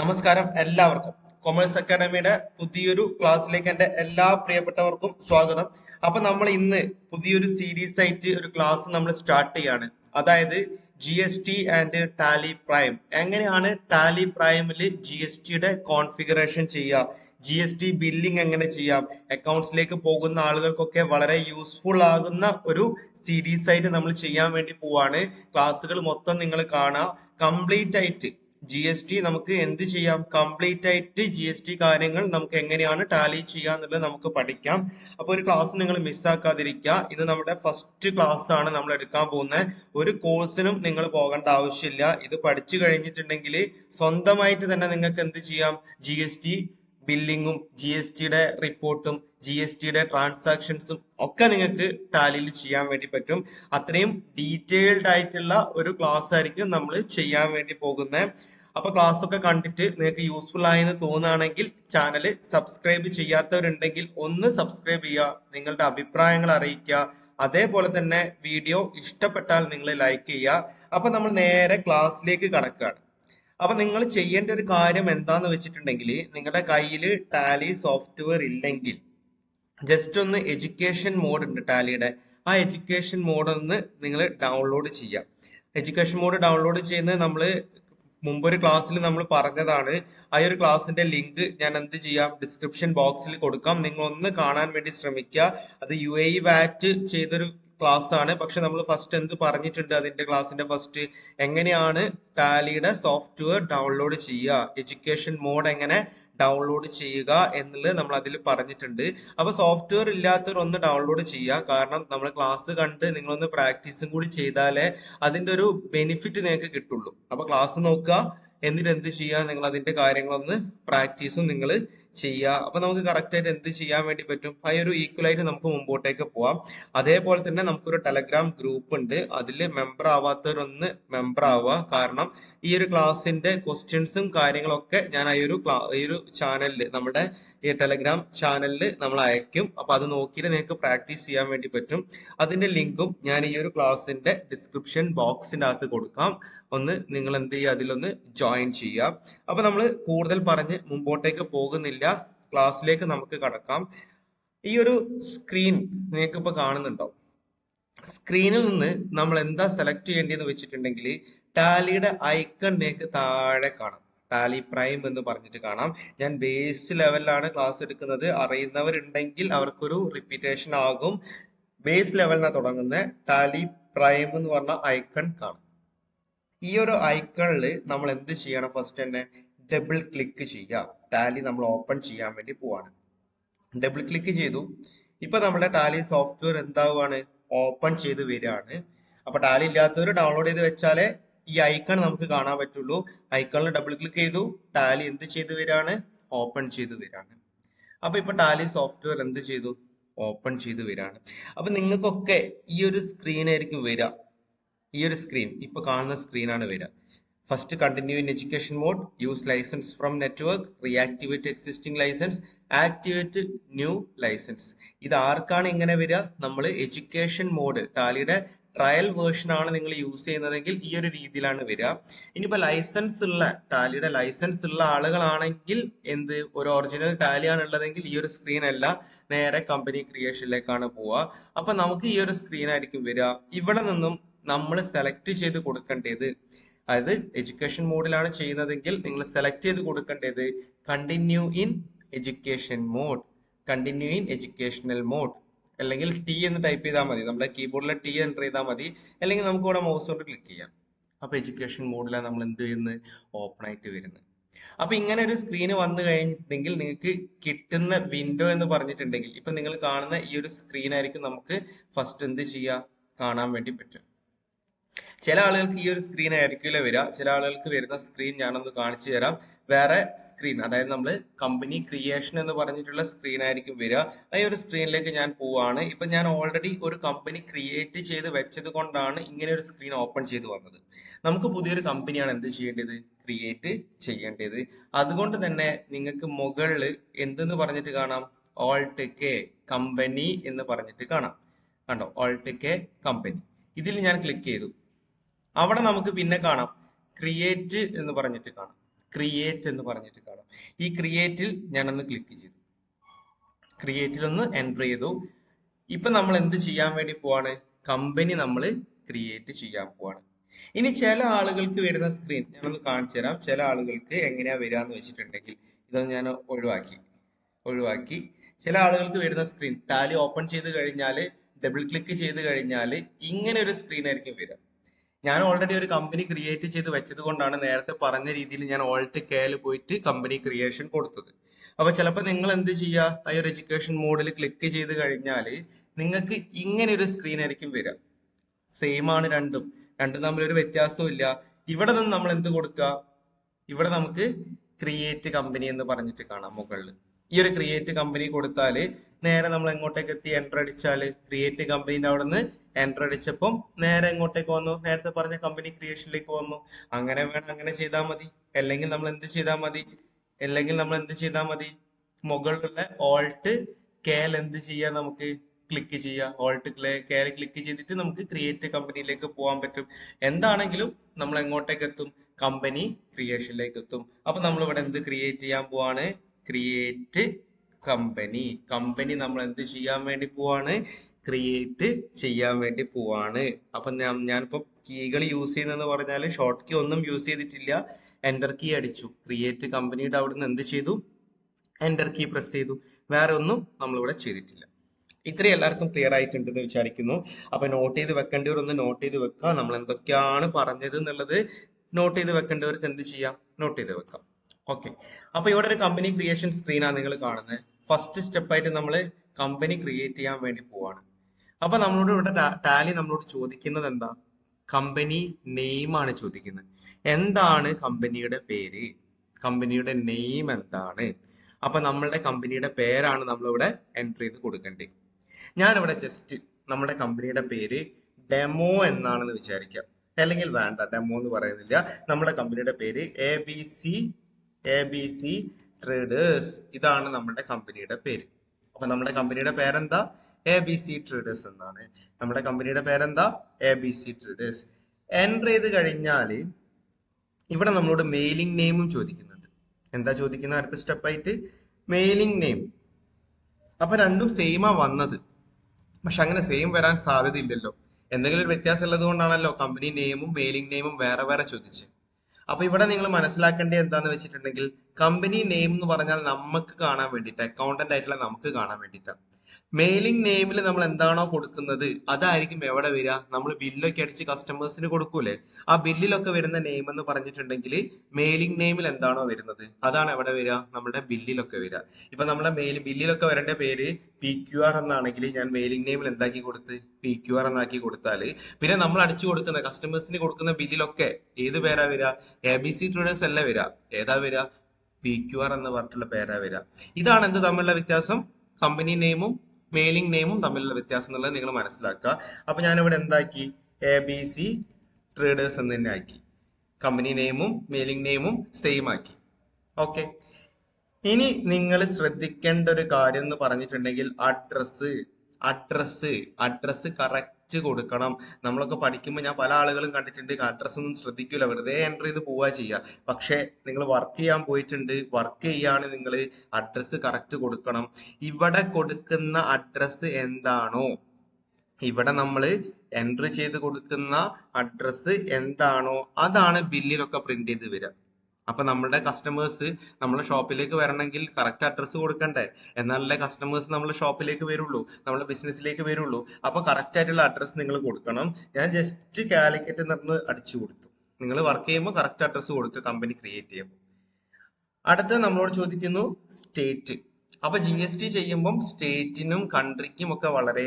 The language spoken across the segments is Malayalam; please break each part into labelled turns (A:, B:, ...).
A: നമസ്കാരം എല്ലാവർക്കും. കൊമേഴ്സ് അക്കാഡമിയുടെ പുതിയൊരു ക്ലാസ്സിലേക്ക് എന്റെ എല്ലാ പ്രിയപ്പെട്ടവർക്കും സ്വാഗതം. അപ്പൊ നമ്മൾ ഇന്ന് പുതിയൊരു സീരീസ് ആയിട്ട് ഒരു ക്ലാസ് നമ്മൾ സ്റ്റാർട്ട് ചെയ്യാണ്. അതായത് G S T and Tally Prime എങ്ങനെയാണ് ടാലി പ്രൈമിൽ ജി എസ് ടിയുടെ കോൺഫിഗറേഷൻ ചെയ്യുക? ജി എസ് ടി ബില്ലിംഗ് എങ്ങനെ ചെയ്യാം? അക്കൗണ്ട്സിലേക്ക് പോകുന്ന ആളുകൾക്കൊക്കെ വളരെ യൂസ്ഫുൾ ആകുന്ന ഒരു സീരീസ് ആയിട്ട് നമ്മൾ ചെയ്യാൻ വേണ്ടി പോവാണ്. ക്ലാസ്സുകൾ മൊത്തം നിങ്ങൾ കാണാം. കംപ്ലീറ്റ് ആയിട്ട് ജി എസ് ടി നമുക്ക് എന്ത് ചെയ്യാം? കംപ്ലീറ്റ് ആയിട്ട് ജി എസ് ടി കാര്യങ്ങൾ നമുക്ക് എങ്ങനെയാണ് ടാലി ചെയ്യുക എന്നുള്ളത് നമുക്ക് പഠിക്കാം. അപ്പോൾ ഒരു ക്ലാസ് നിങ്ങൾ മിസ്സാക്കാതിരിക്കുക ഇത് നമ്മുടെ ഫസ്റ്റ് ക്ലാസ് ആണ് നമ്മൾ എടുക്കാൻ പോകുന്നത്. ഒരു കോഴ്സിനും നിങ്ങൾ പോകേണ്ട ആവശ്യമില്ല. ഇത് പഠിച്ചു കഴിഞ്ഞിട്ടുണ്ടെങ്കിൽ സ്വന്തമായിട്ട് തന്നെ നിങ്ങൾക്ക് എന്ത് ചെയ്യാം? ജി എസ് ടി ബില്ലിങ്ങും ജി എസ് ടിയുടെ റിപ്പോർട്ടും ജി എസ് ടിയുടെ ട്രാൻസാക്ഷൻസും ഒക്കെ നിങ്ങൾക്ക് ടാലിയിൽ ചെയ്യാൻ വേണ്ടി പറ്റും. അത്രയും ഡീറ്റെയിൽഡ് ആയിട്ടുള്ള ഒരു ക്ലാസ് ആയിരിക്കും നമ്മൾ ചെയ്യാൻ വേണ്ടി പോകുന്നത്. അപ്പൊ ക്ലാസ് ഒക്കെ കണ്ടിട്ട് നിങ്ങൾക്ക് യൂസ്ഫുൾ ആയെന്ന് തോന്നുകയാണെങ്കിൽ ചാനൽ സബ്സ്ക്രൈബ് ചെയ്യാത്തവരുണ്ടെങ്കിൽ ഒന്ന് സബ്സ്ക്രൈബ് ചെയ്യുക നിങ്ങളുടെ അഭിപ്രായങ്ങൾ അറിയിക്കുക. അതേപോലെ തന്നെ വീഡിയോ ഇഷ്ടപ്പെട്ടാൽ നിങ്ങൾ ലൈക്ക് ചെയ്യുക. അപ്പൊ നമ്മൾ നേരെ ക്ലാസ്സിലേക്ക് കടക്കുകയാണ്. അപ്പൊ നിങ്ങൾ ചെയ്യേണ്ട ഒരു കാര്യം എന്താന്ന് വെച്ചിട്ടുണ്ടെങ്കിൽ നിങ്ങളുടെ കയ്യിൽ ടാലി സോഫ്റ്റ്വെയർ ഇല്ലെങ്കിൽ ജസ്റ്റ് ഒന്ന് എഡ്യൂക്കേഷൻ മോഡ് ഉണ്ട് ടാലിയുടെ ആ എഡ്യൂക്കേഷൻ മോഡ് ഒന്ന് നിങ്ങൾ ഡൗൺലോഡ് ചെയ്യാം. എഡ്യൂക്കേഷൻ മോഡ് ഡൗൺലോഡ് ചെയ്യുന്നത് നമ്മൾ മുമ്പൊരു ക്ലാസ്സിൽ നമ്മൾ പറഞ്ഞതാണ്. ആ ഒരു ക്ലാസ്സിന്റെ ലിങ്ക് ഞാൻ എന്ത് ചെയ്യാം? ഡിസ്ക്രിപ്ഷൻ ബോക്സിൽ കൊടുക്കാം. നിങ്ങൾ ഒന്ന് കാണാൻ വേണ്ടി ശ്രമിക്കുക. അത് യു എ വാറ്റ് ചെയ്തൊരു ക്ലാസ് ആണ്. പക്ഷെ നമ്മൾ ഫസ്റ്റ് എന്ത് പറഞ്ഞിട്ടുണ്ട് അതിന്റെ ക്ലാസ്സിന്റെ ഫസ്റ്റ് എങ്ങനെയാണ് ടാലിയുടെ സോഫ്റ്റ്വെയർ ഡൗൺലോഡ് ചെയ്യുക? എഡ്യൂക്കേഷൻ മോഡ് എങ്ങനെ ഡൗൺലോഡ് ചെയ്യുക എന്നുള്ളത് നമ്മൾ അതിൽ പറഞ്ഞിട്ടുണ്ട്. അപ്പൊ സോഫ്റ്റ്വെയർ ഇല്ലാത്തവർ ഒന്ന് ഡൗൺലോഡ് ചെയ്യുക. കാരണം നമ്മൾ ക്ലാസ് കണ്ട് നിങ്ങളൊന്ന് പ്രാക്ടീസും കൂടി ചെയ്താലേ അതിന്റെ ഒരു ബെനിഫിറ്റ് നിങ്ങൾക്ക് കിട്ടുള്ളൂ. അപ്പൊ ക്ലാസ് നോക്കുക. എന്നിട്ട് എന്ത് ചെയ്യുക? നിങ്ങൾ അതിന്റെ കാര്യങ്ങളൊന്ന് പ്രാക്ടീസും നിങ്ങൾ ചെയ്യുക അപ്പൊ നമുക്ക് കറക്റ്റ് ആയിട്ട് എന്ത് ചെയ്യാൻ വേണ്ടി പറ്റും? ആ ഒരു ഈക്വൽ ആയിട്ട് നമുക്ക് മുമ്പോട്ടേക്ക് പോവാം. അതേപോലെ തന്നെ നമുക്കൊരു ടെലഗ്രാം ഗ്രൂപ്പ് ഉണ്ട്. അതിൽ മെമ്പർ ആവാത്തവരൊന്ന് മെമ്പർ ആവുക. കാരണം ഈ ഒരു ക്ലാസ്സിന്റെ ക്വസ്റ്റ്യൻസും കാര്യങ്ങളൊക്കെ ഞാൻ ഈ ഒരു ക്ലാ ഈ ഒരു ചാനലിൽ നമ്മുടെ ഈ ടെലഗ്രാം ചാനലിൽ നമ്മൾ അയക്കും. അപ്പൊ അത് നോക്കിയിട്ട് നിങ്ങൾക്ക് പ്രാക്ടീസ് ചെയ്യാൻ വേണ്ടി പറ്റും. അതിന്റെ ലിങ്കും ഞാൻ ഈ ഒരു ക്ലാസ്സിന്റെ ഡിസ്ക്രിപ്ഷൻ ബോക്സിന്റെ അകത്ത് കൊടുക്കാം. ഒന്ന് നിങ്ങൾ എന്ത് ചെയ്യുക അതിലൊന്ന് ജോയിൻ ചെയ്യുക. അപ്പൊ നമ്മൾ കൂടുതൽ പറഞ്ഞ് മുമ്പോട്ടേക്ക് പോകുന്നില്ല. ക്ലാസ്സിലേക്ക് നമുക്ക് കടക്കാം. ഈ ഒരു സ്ക്രീൻ നിങ്ങൾക്ക് ഇപ്പൊ കാണുന്നുണ്ടോ? സ്ക്രീനിൽ നിന്ന് നമ്മൾ എന്താ സെലക്ട് ചെയ്യേണ്ടതെന്ന് വെച്ചിട്ടുണ്ടെങ്കിൽ ടാലിയുടെ ഐക്കൺ നിങ്ങൾക്ക് താഴെ കാണാം. ടാലി പ്രൈം എന്ന് പറഞ്ഞിട്ട് കാണാം. ഞാൻ ബേസ് ലെവലിലാണ് ക്ലാസ് എടുക്കുന്നത്. അറിയുന്നവരുണ്ടെങ്കിൽ അവർക്കൊരു റിപ്പീറ്റേഷൻ ആകും. ബേസ് ലെവലിനാണ് തുടങ്ങുന്നത് ടാലി പ്രൈം എന്ന് പറഞ്ഞ ഐക്കൺ കാണാം. ഈ ഒരു ഐക്കണിൽ നമ്മൾ എന്ത് ചെയ്യണം? ഫസ്റ്റ് തന്നെ ഡബിൾ ക്ലിക്ക് ചെയ്യുക ടാലി നമ്മൾ ഓപ്പൺ ചെയ്യാൻ വേണ്ടി പോവാണ്. ഡബിൾ ക്ലിക്ക് ചെയ്തു. ഇപ്പൊ നമ്മുടെ ടാലി സോഫ്റ്റ്വെയർ എന്താവുകയാണ് ഓപ്പൺ ചെയ്ത് വരികയാണ്. അപ്പൊ ടാലി ഇല്ലാത്തവർ ഡൗൺലോഡ് ചെയ്ത് വെച്ചാലേ ഈ ഐക്കൺ നമുക്ക് കാണാൻ പറ്റുള്ളൂ. ഐക്കണിൽ ഡബിൾ ക്ലിക്ക് ചെയ്തു ടാലി എന്ത് ചെയ്ത് വരികയാണ്? ഓപ്പൺ ചെയ്ത് വരികയാണ്. അപ്പൊ ഇപ്പൊ ടാലി സോഫ്റ്റ്വെയർ എന്ത് ചെയ്തു? ഓപ്പൺ ചെയ്ത് വരികയാണ്. അപ്പൊ നിങ്ങൾക്കൊക്കെ ഈ ഒരു സ്ക്രീനായിരിക്കും വരിക. ഈ ഒരു സ്ക്രീൻ ഇപ്പൊ കാണുന്ന സ്ക്രീനാണ് വരിക. First continue in education mode, use license from network, reactivate existing license, activate new licence ഇത് ആർക്കാണ് ഇങ്ങനെ വരിക? നമ്മൾ എഡ്യൂക്കേഷൻ മോഡ് ടാലിയുടെ ട്രയൽ വേർഷൻ ആണ് നിങ്ങൾ യൂസ് ചെയ്യുന്നതെങ്കിൽ ഈ ഒരു രീതിയിലാണ് വരിക. ഇനിയിപ്പോ ലൈസൻസ് ഉള്ള ടാലിയുടെ ലൈസൻസ് ഉള്ള ആളുകളാണെങ്കിൽ എന്ത്? ഒരു ഒറിജിനൽ ടാലിയാണ് ഉള്ളതെങ്കിൽ ഈ ഒരു സ്ക്രീൻ അല്ല. നേരെ കമ്പനി ക്രിയേഷനിലേക്കാണ് പോവുക. അപ്പൊ നമുക്ക് ഈ ഒരു സ്ക്രീൻ ആയിരിക്കും വരിക. ഇവിടെ നിന്നും നമ്മൾ സെലക്ട് ചെയ്ത് കൊടുക്കേണ്ടത് അതായത് എഡ്യൂക്കേഷൻ മോഡിലാണ് ചെയ്യുന്നതെങ്കിൽ നിങ്ങൾ സെലക്ട് ചെയ്ത് കൊടുക്കേണ്ടത് continue in education mode continue in educational mode അല്ലെങ്കിൽ ടി എന്ന് ടൈപ്പ് ചെയ്താൽ മതി. നമ്മുടെ കീബോർഡിലെ ടി എന്റർ ചെയ്താൽ മതി. അല്ലെങ്കിൽ നമുക്ക് ഇവിടെ മൗസ് കൊണ്ട് ക്ലിക്ക് ചെയ്യാം. അപ്പൊ എഡ്യൂക്കേഷൻ മോഡിലാണ് നമ്മൾ എന്ത് ചെയ്യുന്നത്? ഓപ്പൺ ആയിട്ട് വരുന്നത്. അപ്പൊ ഇങ്ങനെ ഒരു സ്ക്രീന് വന്നു കഴിഞ്ഞിട്ടുണ്ടെങ്കിൽ നിങ്ങൾക്ക് കിട്ടുന്ന വിൻഡോ എന്ന് പറഞ്ഞിട്ടുണ്ടെങ്കിൽ ഇപ്പൊ നിങ്ങൾ കാണുന്ന ഈ ഒരു സ്ക്രീൻ ആയിരിക്കും നമുക്ക് ഫസ്റ്റ് എന്ത് ചെയ്യുക? കാണാൻ വേണ്ടി പറ്റും ചില ആളുകൾക്ക് ഈ ഒരു സ്ക്രീൻ ആയിരിക്കില്ല വരിക. ചില ആളുകൾക്ക് വരുന്ന സ്ക്രീൻ ഞാനൊന്ന് കാണിച്ചു തരാം. വേറെ സ്ക്രീൻ അതായത് നമ്മൾ കമ്പനി ക്രിയേഷൻ എന്ന് പറഞ്ഞിട്ടുള്ള സ്ക്രീൻ ആയിരിക്കും വരിക. ഈ ഒരു സ്ക്രീനിലേക്ക് ഞാൻ പോവാണ്. ഇപ്പൊ ഞാൻ ഓൾറെഡി ഒരു കമ്പനി ക്രിയേറ്റ് ചെയ്ത് വെച്ചത് കൊണ്ടാണ് ഇങ്ങനെ ഒരു സ്ക്രീൻ ഓപ്പൺ ചെയ്ത് വന്നത്. നമുക്ക് പുതിയൊരു കമ്പനിയാണ് എന്ത് ചെയ്യേണ്ടത്? ക്രിയേറ്റ് ചെയ്യേണ്ടത്. അതുകൊണ്ട് തന്നെ നിങ്ങൾക്ക് മുകളിൽ എന്തെന്ന് പറഞ്ഞിട്ട് കാണാം? ഓൾട്ട് കെ കമ്പനി എന്ന് പറഞ്ഞിട്ട് കാണാം. കണ്ടോ? ഓൾട്ട് കെ കമ്പനി ഇതിൽ ഞാൻ ക്ലിക്ക് ചെയ്തു. അവിടെ നമുക്ക് പിന്നെ കാണാം. ക്രിയേറ്റ് എന്ന് പറഞ്ഞിട്ട് കാണാം. ക്രിയേറ്റ് എന്ന് പറഞ്ഞിട്ട് കാണാം. ഈ ക്രിയേറ്റിൽ ഞാനൊന്ന് ക്ലിക്ക് ചെയ്തു. ക്രിയേറ്റിൽ ഒന്ന് എൻട്രി ചെയ്തു. ഇപ്പൊ നമ്മൾ എന്ത് ചെയ്യാൻ വേണ്ടി പോവാണ്? കമ്പനി നമ്മൾ ക്രിയേറ്റ് ചെയ്യാൻ പോവാണ്. ഇനി ചില ആളുകൾക്ക് വരുന്ന സ്ക്രീൻ ഞാനൊന്ന് കാണിച്ചു തരാം. ചില ആളുകൾക്ക് എങ്ങനെയാ വരിക എന്ന് വെച്ചിട്ടുണ്ടെങ്കിൽ ഇതൊന്ന് ഞാൻ ഒഴിവാക്കി. ഒഴിവാക്കി. ചില ആളുകൾക്ക് വരുന്ന സ്ക്രീൻ ടാലി ഓപ്പൺ ചെയ്ത് കഴിഞ്ഞാൽ ഡബിൾ ക്ലിക്ക് ചെയ്ത് കഴിഞ്ഞാൽ ഇങ്ങനെ ഒരു സ്ക്രീൻ ആയിരിക്കും വരിക. ഞാൻ ഓൾറെഡി ഒരു കമ്പനി ക്രിയേറ്റ് ചെയ്ത് വെച്ചത് കൊണ്ടാണ് നേരത്തെ പറഞ്ഞ രീതിയിൽ ഞാൻ ഓൾട്ട് കെയിൽ പോയിട്ട് കമ്പനി ക്രിയേഷൻ കൊടുത്തത്. അപ്പൊ ചിലപ്പോൾ നിങ്ങൾ എന്ത് ചെയ്യുക ഹയർ എഡ്യൂക്കേഷൻ മോഡിൽ ക്ലിക്ക് ചെയ്ത് കഴിഞ്ഞാൽ നിങ്ങൾക്ക് ഇങ്ങനെ ഒരു സ്ക്രീൻ ആയിരിക്കും വരിക. സെയിം ആണ് രണ്ടും. രണ്ടും തമ്മിൽ ഒരു വ്യത്യാസവും ഇല്ല ഇവിടെ നിന്ന് നമ്മൾ എന്ത് കൊടുക്കുക ഇവിടെ നമുക്ക് ക്രിയേറ്റ് കമ്പനി എന്ന് പറഞ്ഞിട്ട് കാണാം മുകളിൽ ഈ ഒരു ക്രിയേറ്റ് കമ്പനി കൊടുത്താൽ നേരെ നമ്മൾ എങ്ങോട്ടേക്ക് എത്തി എന്റർ അടിച്ചാൽ ക്രിയേറ്റ് കമ്പനീന്റെ അവിടെ നിന്ന് എന്റർ അടിച്ചപ്പം നേരെ ഇങ്ങോട്ടേക്ക് വന്നു. നേരത്തെ പറഞ്ഞ കമ്പനി ക്രിയേഷനിലേക്ക് വന്നു. അങ്ങനെ വേണം അങ്ങനെ ചെയ്താൽ മതി. അല്ലെങ്കിൽ നമ്മൾ എന്ത് ചെയ്താൽ മതി? അല്ലെങ്കിൽ നമ്മൾ എന്ത് ചെയ്താൽ മതി? മുകളിലുള്ള ഓൾട്ട് കേൽ എന്ത് ചെയ്യാം നമുക്ക് ക്ലിക്ക് ചെയ്യാം. ഓൾട്ട് കേൽ ക്ലിക്ക് ചെയ്തിട്ട് നമുക്ക് ക്രിയേറ്റ് കമ്പനിയിലേക്ക് പോകാൻ പറ്റും. എന്താണെങ്കിലും നമ്മൾ എങ്ങോട്ടേക്ക് എത്തും? കമ്പനി ക്രിയേഷനിലേക്ക് എത്തും. അപ്പൊ നമ്മൾ ഇവിടെ എന്ത് ക്രിയേറ്റ് ചെയ്യാൻ പോവാണ്? ക്രിയേറ്റ് കമ്പനി കമ്പനി നമ്മൾ എന്ത് ചെയ്യാൻ വേണ്ടി പോവാണ്? ക്രിയേറ്റ് ചെയ്യാൻ വേണ്ടി പോവാണ്. അപ്പൊ ഞാൻ കീകൾ യൂസ് ചെയ്യുന്നതെന്ന് പറഞ്ഞാൽ ഷോർട്ട് കീ ഒന്നും യൂസ് ചെയ്തിട്ടില്ല. എന്റർ കീ അടിച്ചു. ക്രിയേറ്റ് കമ്പനിയുടെ അവിടുന്ന് എന്ത് ചെയ്തു? എന്റർ കീ പ്രസ് ചെയ്തു. വേറെ ഒന്നും നമ്മളിവിടെ ചെയ്തിട്ടില്ല. ഇത്രയും എല്ലാവർക്കും ക്ലിയർ ആയിട്ടുണ്ടെന്ന് വിചാരിക്കുന്നു. അപ്പൊ നോട്ട് ചെയ്ത് വെക്കേണ്ടവർ ഒന്ന് നോട്ട് ചെയ്ത് വെക്കുക. നമ്മൾ എന്തൊക്കെയാണ് പറഞ്ഞത് എന്നുള്ളത് നോട്ട് ചെയ്ത് വെക്കേണ്ടവർക്ക് എന്ത് ചെയ്യാം? നോട്ട് ചെയ്ത് വെക്കാം. ഓക്കെ അപ്പൊ ഇവിടെ ഒരു കമ്പനി ക്രിയേഷൻ സ്ക്രീനാണ് നിങ്ങൾ കാണുന്നത്. ഫസ്റ്റ് സ്റ്റെപ്പായിട്ട് നമ്മൾ കമ്പനി ക്രിയേറ്റ് ചെയ്യാൻ വേണ്ടി പോവാണ്. അപ്പൊ നമ്മളോട് ഇവിടെ ടാലി നമ്മളോട് ചോദിക്കുന്നത് എന്താ? കമ്പനി നെയിം ആണ് ചോദിക്കുന്നത്. എന്താണ് കമ്പനിയുടെ പേര്? കമ്പനിയുടെ നെയിം എന്താണ്? അപ്പൊ നമ്മളുടെ കമ്പനിയുടെ പേരാണ് നമ്മളിവിടെ എൻട്രി ചെയ്ത് കൊടുക്കേണ്ടത് ഞാനിവിടെ ജസ്റ്റ് നമ്മുടെ കമ്പനിയുടെ പേര് ഡെമോ എന്നാണെന്ന് വിചാരിക്കാം. അല്ലെങ്കിൽ വേണ്ട ഡെമോ എന്ന് പറയുന്നില്ല. നമ്മുടെ കമ്പനിയുടെ പേര് A B C A B C traders ഇതാണ് നമ്മുടെ കമ്പനിയുടെ പേര്. അപ്പൊ നമ്മുടെ കമ്പനിയുടെ പേരെന്താ? എ ബി സി ട്രേഡേഴ്സ് എന്നാണ്. നമ്മുടെ കമ്പനിയുടെ പേരെന്താ? A B C traders enter ചെയ്ത് കഴിഞ്ഞാൽ ഇവിടെ നമ്മളോട് മെയിലിംഗ് നെയിമും ചോദിക്കുന്നുണ്ട്. എന്താ ചോദിക്കുന്ന? അടുത്ത സ്റ്റെപ്പായിട്ട് മെയിലിംഗ് നെയിം അപ്പൊ രണ്ടും സെയിമാ വന്നത്. പക്ഷെ അങ്ങനെ സെയിം വരാൻ സാധ്യതയില്ലല്ലോ. എന്തെങ്കിലും ഒരു വ്യത്യാസം ഉള്ളത് കൊണ്ടാണല്ലോ കമ്പനി നെയിമും മെയിലിംഗ് നെയിമും വേറെ വേറെ ചോദിച്ചത് അപ്പൊ ഇവിടെ നിങ്ങൾ മനസ്സിലാക്കേണ്ടത് എന്താന്ന് വെച്ചിട്ടുണ്ടെങ്കിൽ കമ്പനി നെയിം എന്ന് പറഞ്ഞാൽ നമുക്ക് കാണാൻ വേണ്ടിയിട്ട് അക്കൗണ്ടന്റ് ആയിട്ടുള്ള നമുക്ക് കാണാൻ വേണ്ടിയിട്ടാണ്. മെയിലിംഗ് നെയിമിൽ നമ്മൾ എന്താണോ കൊടുക്കുന്നത്? അതായിരിക്കും എവിടെ വരിക? നമ്മൾ ബില്ലൊക്കെ അടിച്ച് കസ്റ്റമേഴ്സിന് കൊടുക്കൂലേ ആ ബില്ലിലൊക്കെ വരുന്ന നെയിം എന്ന് പറഞ്ഞിട്ടുണ്ടെങ്കിൽ മെയിലിംഗ് നെയിമിൽ എന്താണോ വരുന്നത്? അതാണ് എവിടെ വരിക? നമ്മുടെ ബില്ലിലൊക്കെ വരിക. ഇപ്പൊ നമ്മുടെ മെയിൽ ബില്ലിലൊക്കെ വരേണ്ട പേര് പി ക്യു ആർ എന്നാണെങ്കിൽ ഞാൻ മെയിലിംഗ് നെയിമിൽ എന്താക്കി കൊടുത്ത്? പി ക്യു ആർ എന്നാക്കി കൊടുത്താൽ പിന്നെ നമ്മൾ അടിച്ചു കൊടുക്കുന്ന കസ്റ്റമേഴ്സിന് കൊടുക്കുന്ന ബില്ലിലൊക്കെ ഏത് പേരാ വരിക? എ ബി സി ട്രേഡേഴ്സ് അല്ല വരിക? ഏതാ വരിക? പി ക്യു ആർ എന്ന് പറഞ്ഞിട്ടുള്ള പേരാ വരിക. ഇതാണ് എന്ത് തമ്മിലുള്ള വ്യത്യാസം? കമ്പനി നെയിമും മെയിലിംഗ് നെയിമും തമ്മിലുള്ള വ്യത്യാസം എന്നുള്ളത് നിങ്ങൾ മനസ്സിലാക്കുക. അപ്പൊ ഞാനിവിടെ എന്താക്കി? എ ബി സി ട്രേഡേഴ്സ് എന്ന് തന്നെ ആക്കി. കമ്പനി നെയിമും മെയിലിംഗ് നെയിമും സെയിം ആക്കി. ഓക്കെ ഇനി നിങ്ങൾ ശ്രദ്ധിക്കേണ്ട ഒരു കാര്യം എന്ന് പറഞ്ഞിട്ടുണ്ടെങ്കിൽ അഡ്രസ്സ് അഡ്രസ്സ് അഡ്രസ്സ് കറക്റ്റ് കൊടുക്കണം. നമ്മളൊക്കെ പഠിക്കുമ്പോൾ ഞാൻ പല ആളുകളും കണ്ടിട്ടുണ്ട് അഡ്രസ്സ് ഒന്നും ശ്രദ്ധിക്കില്ല വെറുതെ എന്റർ ചെയ്ത് പോവുക ചെയ്യുക പക്ഷേ നിങ്ങൾ വർക്ക് ചെയ്യാൻ പോയിട്ടുണ്ട് വർക്ക് ചെയ്യാണ് നിങ്ങൾ അഡ്രസ്സ് കറക്റ്റ് കൊടുക്കണം. ഇവിടെ കൊടുക്കുന്ന അഡ്രസ്സ് എന്താണോ? ഇവിടെ നമ്മൾ എൻട്രി ചെയ്ത് കൊടുക്കുന്ന അഡ്രസ്സ് എന്താണോ? അതാണ് ബില്ലിലൊക്കെ പ്രിന്റ് ചെയ്ത് വരിക അപ്പൊ നമ്മുടെ കസ്റ്റമേഴ്സ് നമ്മളെ ഷോപ്പിലേക്ക് വരണമെങ്കിൽ കറക്റ്റ് അഡ്രസ്സ് കൊടുക്കണ്ടേ? എന്നാലല്ലേ കസ്റ്റമേഴ്സ് നമ്മളെ ഷോപ്പിലേക്ക് വരുള്ളൂ നമ്മളെ ബിസിനസ്സിലേക്ക് വരുള്ളൂ. അപ്പൊ കറക്റ്റ് ആയിട്ടുള്ള അഡ്രസ്സ് നിങ്ങൾ കൊടുക്കണം. ഞാൻ ജസ്റ്റ് കാലിക്കറ്റ് എന്ന് അടിച്ചു കൊടുത്തു. നിങ്ങൾ വർക്ക് ചെയ്യുമ്പോൾ കറക്റ്റ് അഡ്രസ്സ് കൊടുക്കുക കമ്പനി ക്രിയേറ്റ് ചെയ്യുമ്പോൾ. അടുത്ത നമ്മളോട് ചോദിക്കുന്നു സ്റ്റേറ്റ് അപ്പൊ ജി എസ് ടി ചെയ്യുമ്പം സ്റ്റേറ്റിനും കൺട്രിക്കും ഒക്കെ വളരെ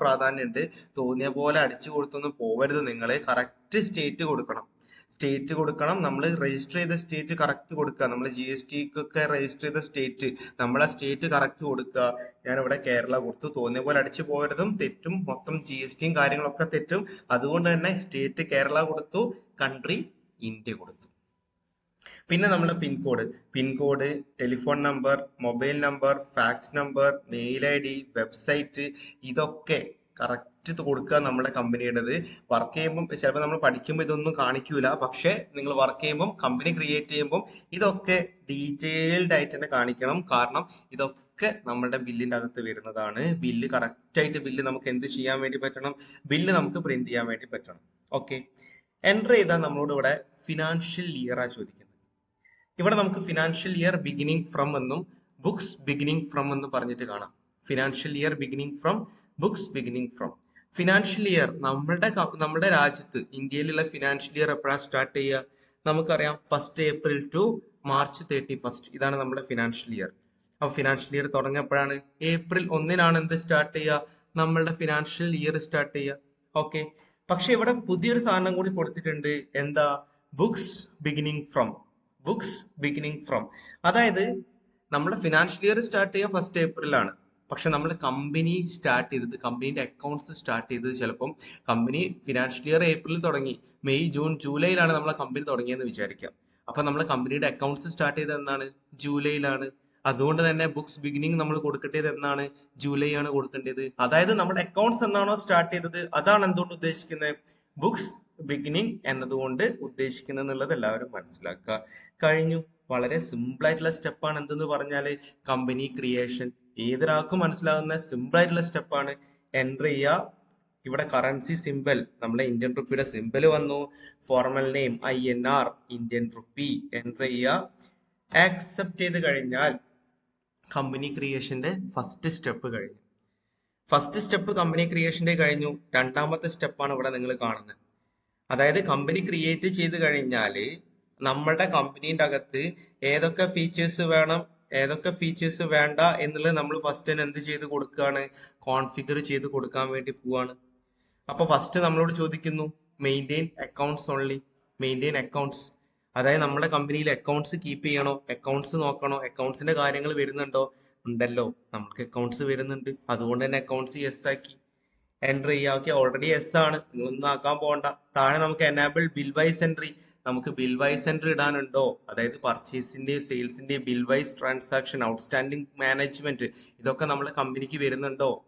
A: പ്രാധാന്യമുണ്ട്. തോന്നിയ പോലെ അടിച്ചു കൊടുത്തൊന്നും പോവരുത് നിങ്ങൾ കറക്റ്റ് സ്റ്റേറ്റ് കൊടുക്കണം. സ്റ്റേറ്റ് കൊടുക്കണം. നമ്മൾ രജിസ്റ്റർ ചെയ്ത സ്റ്റേറ്റ് കറക്റ്റ് കൊടുക്കുക. നമ്മൾ ജി എസ് ടിക്കൊക്കെ രജിസ്റ്റർ ചെയ്ത സ്റ്റേറ്റ് നമ്മളെ സ്റ്റേറ്റ് കറക്റ്റ് കൊടുക്കുക. ഞാൻ ഇവിടെ കേരള കൊടുത്തു. തോന്നിയ പോലെ അടിച്ചു പോയതും തെറ്റും. മൊത്തം ജി എസ് ടിയും കാര്യങ്ങളൊക്കെ തെറ്റും. അതുകൊണ്ട് തന്നെ സ്റ്റേറ്റ് കേരള കൊടുത്തു കൺട്രി ഇന്ത്യ കൊടുത്തു. പിന്നെ നമ്മുടെ pin code pin code telephone number mobile number fax number mail I D website ഇതൊക്കെ കറക്റ്റ് കൊടുക്കുക നമ്മുടെ കമ്പനിയുടേത് വർക്ക് ചെയ്യുമ്പോൾ ചിലപ്പോൾ നമ്മൾ പഠിക്കുമ്പോൾ ഇതൊന്നും കാണിക്കൂല. പക്ഷെ നിങ്ങൾ വർക്ക് ചെയ്യുമ്പോൾ കമ്പനി ക്രിയേറ്റ് ചെയ്യുമ്പോൾ ഇതൊക്കെ ഡീറ്റെയിൽഡ് ആയിട്ട് തന്നെ കാണിക്കണം. കാരണം ഇതൊക്കെ നമ്മുടെ ബില്ലിന്റെ അകത്ത് വരുന്നതാണ്. ബില്ല് കറക്റ്റ് ആയിട്ട് ബില്ല് നമുക്ക് എന്ത് ചെയ്യാൻ വേണ്ടി പറ്റണം? ബില്ല് നമുക്ക് പ്രിന്റ് ചെയ്യാൻ വേണ്ടി പറ്റണം. ഓക്കെ എന്റർ ചെയ്താൽ നമ്മളോട് ഇവിടെ ഫിനാൻഷ്യൽ ഇയറാണ് ചോദിക്കുന്നത്. ഇവിടെ നമുക്ക് ഫിനാൻഷ്യൽ ഇയർ ബിഗിനിങ് ഫ്രം എന്നും ബുക്സ് ബിഗിനിങ് ഫ്രം എന്ന് പറഞ്ഞിട്ട് കാണാം. Financial year beginning from books beginning from financial year നമ്മളുടെ നമ്മുടെ രാജ്യത്ത് ഇന്ത്യയിലുള്ള ഫിനാൻഷ്യൽ ഇയർ എപ്പോഴാണ് സ്റ്റാർട്ട് ചെയ്യുക? നമുക്കറിയാം first April to March thirty first ഇതാണ് നമ്മുടെ ഫിനാൻഷ്യൽ ഇയർ അപ്പൊ ഫിനാൻഷ്യൽ ഇയർ തുടങ്ങിയപ്പോഴാണ് ഏപ്രിൽ ഒന്നിനാണ് എന്ത് സ്റ്റാർട്ട് ചെയ്യുക? നമ്മളുടെ ഫിനാൻഷ്യൽ ഇയർ സ്റ്റാർട്ട് ചെയ്യുക. ഓക്കെ പക്ഷെ ഇവിടെ പുതിയൊരു സാധനം കൂടി കൊടുത്തിട്ടുണ്ട്. എന്താ? Books beginning from books beginning from അതായത് നമ്മുടെ ഫിനാൻഷ്യൽ ഇയർ സ്റ്റാർട്ട് ചെയ്യുക ഫസ്റ്റ് ഏപ്രിലാണ് പക്ഷെ നമ്മൾ കമ്പനി സ്റ്റാർട്ട് ചെയ്തത് കമ്പനിയുടെ അക്കൗണ്ട്സ് സ്റ്റാർട്ട് ചെയ്തത് ചിലപ്പം കമ്പനി ഫിനാൻഷ്യൽ ഇയർ ഏപ്രിലിൽ തുടങ്ങി. മെയ് ജൂൺ ജൂലൈയിലാണ് നമ്മളെ കമ്പനി തുടങ്ങിയെന്ന് വിചാരിക്കാം അപ്പൊ നമ്മൾ കമ്പനിയുടെ അക്കൗണ്ട്സ് സ്റ്റാർട്ട് ചെയ്തത് എന്നാണ്? ജൂലൈയിലാണ്. അതുകൊണ്ട് തന്നെ ബുക്സ് ബിഗിനിങ് നമ്മൾ കൊടുക്കേണ്ടത് എന്നാണ്? ജൂലൈ ആണ് കൊടുക്കേണ്ടത്. അതായത് നമ്മുടെ അക്കൗണ്ട്സ് എന്നാണോ സ്റ്റാർട്ട് ചെയ്തത്? അതാണ് എന്തുകൊണ്ട് ഉദ്ദേശിക്കുന്നത് ബുക്സ് ബിഗിനിങ് എന്നതുകൊണ്ട് ഉദ്ദേശിക്കുന്നത് എന്നുള്ളത് എല്ലാവരും മനസ്സിലാക്കുക. കഴിഞ്ഞു. വളരെ സിമ്പിൾ ആയിട്ടുള്ള സ്റ്റെപ്പാണ് എന്തെന്ന് പറഞ്ഞാൽ കമ്പനി ക്രിയേഷൻ ഏതൊരാൾക്കും മനസ്സിലാകുന്ന സിമ്പിൾ ആയിട്ടുള്ള സ്റ്റെപ്പാണ് എൻട്രി ചെയ്യുക. ഇവിടെ കറൻസി സിമ്പൽ നമ്മുടെ ഇന്ത്യൻ റുപ്പിയുടെ സിമ്പൽ വന്നു. Formal name I N R Indian rupee entry ചെയ്യുക. ആക്സെപ്റ്റ് ചെയ്ത് കഴിഞ്ഞാൽ കമ്പനി ക്രിയേഷന്റെ ഫസ്റ്റ് സ്റ്റെപ്പ് കഴിഞ്ഞു. ഫസ്റ്റ് സ്റ്റെപ്പ് കമ്പനി ക്രിയേഷന്റെ കഴിഞ്ഞു. രണ്ടാമത്തെ സ്റ്റെപ്പാണ് ഇവിടെ നിങ്ങൾ കാണുന്നത്. അതായത് കമ്പനി ക്രിയേറ്റ് ചെയ്ത് കഴിഞ്ഞാൽ നമ്മളുടെ കമ്പനീന്റെ അകത്ത് ഏതൊക്കെ ഫീച്ചേഴ്സ് വേണം? ഏതൊക്കെ ഫീച്ചേഴ്സ് വേണ്ട എന്നുള്ളത് നമ്മൾ ഫസ്റ്റ് തന്നെ എന്ത് ചെയ്ത് കൊടുക്കുകയാണ് കോൺഫിഗർ ചെയ്ത് കൊടുക്കാൻ വേണ്ടി പോവാണ്. അപ്പൊ ഫസ്റ്റ് നമ്മളോട് ചോദിക്കുന്നു maintain accounts only maintain accounts അതായത് നമ്മുടെ കമ്പനിയിൽ അക്കൗണ്ട്സ് കീപ്പ് ചെയ്യണോ? അക്കൗണ്ട്സ് നോക്കണോ? അക്കൗണ്ട്സിന്റെ കാര്യങ്ങൾ വരുന്നുണ്ടോ? ഉണ്ടല്ലോ. നമുക്ക് അക്കൗണ്ട്സ് വരുന്നുണ്ട്. അതുകൊണ്ട് തന്നെ അക്കൗണ്ട്സ് യെസ് ആക്കി. എൻട്രി ഓക്കെ ഓൾറെഡി യെസ് ആണ്. നിങ്ങളൊന്നും ആക്കാൻ പോകണ്ട താഴെ നമുക്ക് എനാബിൾ ബിൽ വൈസ് എൻട്രി നമുക്ക് ബിൽ വൈസ് എൻട്രി ഇടാനുണ്ടോ? അതായത് പർച്ചേസിന്റെ സെയിൽസിന്റെ bill wise transaction outstanding management ഇതൊക്കെ നമ്മൾ കമ്പനിക്ക് വരുന്നുണ്ടോ?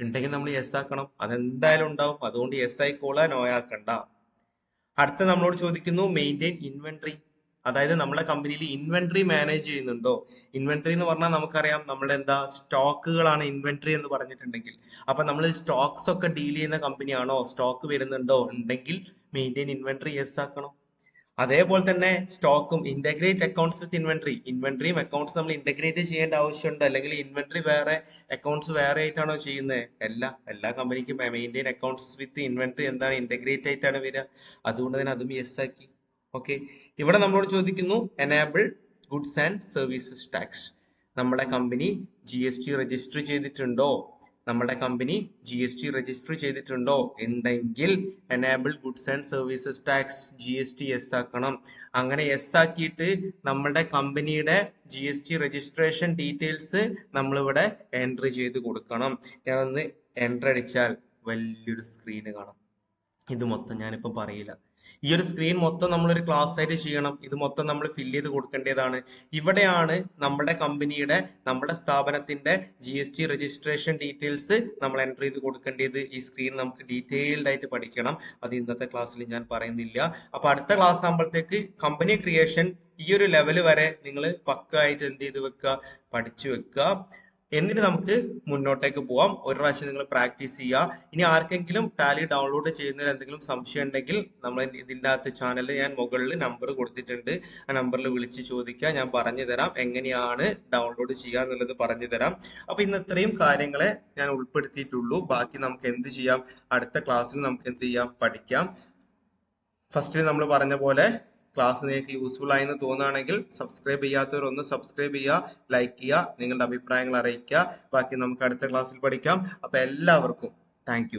A: ഉണ്ടെങ്കിൽ നമ്മൾ യെസ് ആക്കണം. അതെന്തായാലും ഉണ്ടാവും. അതുകൊണ്ട് യെസ് ആയിക്കോളാൻ നോ ആക്കണ്ട. അടുത്ത നമ്മളോട് ചോദിക്കുന്നു മെയിന്റെയിൻ ഇൻവെൻട്രി അതായത് നമ്മളെ കമ്പനിയിൽ ഇൻവെൻട്രി മാനേജ് ചെയ്യുന്നുണ്ടോ? ഇൻവെൻട്രി എന്ന് പറഞ്ഞാൽ നമുക്കറിയാം നമ്മുടെ എന്താ സ്റ്റോക്കുകളാണ് ഇൻവെൻട്രി എന്ന് പറഞ്ഞിട്ടുണ്ടെങ്കിൽ. അപ്പൊ നമ്മൾ സ്റ്റോക്സ് ഒക്കെ ഡീൽ ചെയ്യുന്ന കമ്പനിയാണോ സ്റ്റോക്ക് വരുന്നുണ്ടോ? ഉണ്ടെങ്കിൽ മെയിന്റെയിൻ ഇൻവെൻട്രി യെസ് ആക്കണം. അതേപോലെ തന്നെ സ്റ്റോക്കും ഇന്റഗ്രേറ്റ് അക്കൗണ്ട്സ് വിത്ത് ഇൻവെന്ററി ഇൻവെന്ററിയും അക്കൗണ്ട്സ് നമ്മൾ ഇന്റഗ്രേറ്റ് ചെയ്യേണ്ട ആവശ്യമുണ്ട്. അല്ലെങ്കിൽ ഇൻവെന്ററി വേറെ അക്കൗണ്ട്സ് വേറെ ആയിട്ടാണോ ചെയ്യുന്നത് എല്ലാ എല്ലാ കമ്പനിക്കും മെയിന്റെയിൻ അക്കൗണ്ട്സ് വിത്ത് ഇൻവെന്ററി എന്താണ്? ഇന്റഗ്രേറ്റ് ആയിട്ടാണ് വരിക. അതുകൊണ്ട് തന്നെ അതും യെസ് ആക്കി. ഓക്കെ ഇവിടെ നമ്മളോട് ചോദിക്കുന്നു enable goods and services tax നമ്മുടെ company G S T register ചെയ്തിട്ടുണ്ടോ? നമ്മുടെ company G S T register ചെയ്തിട്ടുണ്ടോ? ഉണ്ടെങ്കിൽ enable goods and services tax G S T yes ആക്കണം. അങ്ങനെ എസ് ആക്കിയിട്ട് നമ്മുടെ കമ്പനിയുടെ G S T registration details നമ്മളിവിടെ എൻട്രി ചെയ്ത് കൊടുക്കണം. ഞാനൊന്ന് എൻട്രി അടിച്ചാൽ വലിയൊരു സ്ക്രീന് കാണാം. ഇത് മൊത്തം ഞാനിപ്പോൾ പറയില്ല. ഈ ഒരു സ്ക്രീൻ മൊത്തം നമ്മളൊരു ക്ലാസ് ആയിട്ട് ചെയ്യണം. ഇത് മൊത്തം നമ്മൾ ഫില്ല് ചെയ്ത് കൊടുക്കേണ്ടതാണ്. ഇവിടെയാണ് നമ്മുടെ കമ്പനിയുടെ നമ്മുടെ സ്ഥാപനത്തിന്റെ G S T registration details നമ്മൾ എന്റർ ചെയ്ത് കൊടുക്കേണ്ടത്. ഈ സ്ക്രീൻ നമുക്ക് ഡീറ്റെയിൽഡ് ആയിട്ട് പഠിക്കണം. അത് ഇന്നത്തെ ക്ലാസ്സിൽ ഞാൻ പറയുന്നില്ല. അപ്പൊ അടുത്ത ക്ലാസ് ആകുമ്പോഴത്തേക്ക് കമ്പനി ക്രിയേഷൻ ഈ ഒരു ലെവൽ വരെ നിങ്ങൾ പക്കായിട്ട് എന്ത് ചെയ്ത് വെക്കുക? പഠിച്ചു വെക്കുക. എന്നിട്ട് നമുക്ക് മുന്നോട്ടേക്ക് പോവാം. ഒരു പ്രാവശ്യം നിങ്ങൾ പ്രാക്ടീസ് ചെയ്യുക ഇനി ആർക്കെങ്കിലും ടാലി ഡൗൺലോഡ് ചെയ്യുന്നതിൽ എന്തെങ്കിലും സംശയം ഉണ്ടെങ്കിൽ നമ്മൾ ഇതിന്റെ അകത്ത് ചാനലിൽ ഞാൻ മുകളിൽ നമ്പർ കൊടുത്തിട്ടുണ്ട്. ആ നമ്പറിൽ വിളിച്ച് ചോദിക്കുക ഞാൻ പറഞ്ഞു തരാം എങ്ങനെയാണ് ഡൗൺലോഡ് ചെയ്യുക എന്നുള്ളത് പറഞ്ഞു തരാം. അപ്പോൾ ഇന്ന് ഇത്രയും കാര്യങ്ങളെ ഞാൻ ഉൾപ്പെടുത്തിയിട്ടുള്ളൂ. ബാക്കി നമുക്ക് എന്ത് ചെയ്യാം? അടുത്ത ക്ലാസ്സിൽ നമുക്ക് എന്ത് ചെയ്യാം? പഠിക്കാം. ഫസ്റ്റ് നമ്മൾ പറഞ്ഞ പോലെ ക്ലാസ് നിങ്ങൾക്ക് യൂസ്ഫുൾ ആയെന്ന് തോന്നുകയാണെങ്കിൽ സബ്സ്ക്രൈബ് ചെയ്യാത്തവർ ഒന്ന് സബ്സ്ക്രൈബ് ചെയ്യുക ലൈക്ക് ചെയ്യുക നിങ്ങളുടെ അഭിപ്രായങ്ങൾ അറിയിക്കുക. ബാക്കി നമുക്ക് അടുത്ത ക്ലാസ്സിൽ പഠിക്കാം. അപ്പൊ എല്ലാവർക്കും താങ്ക്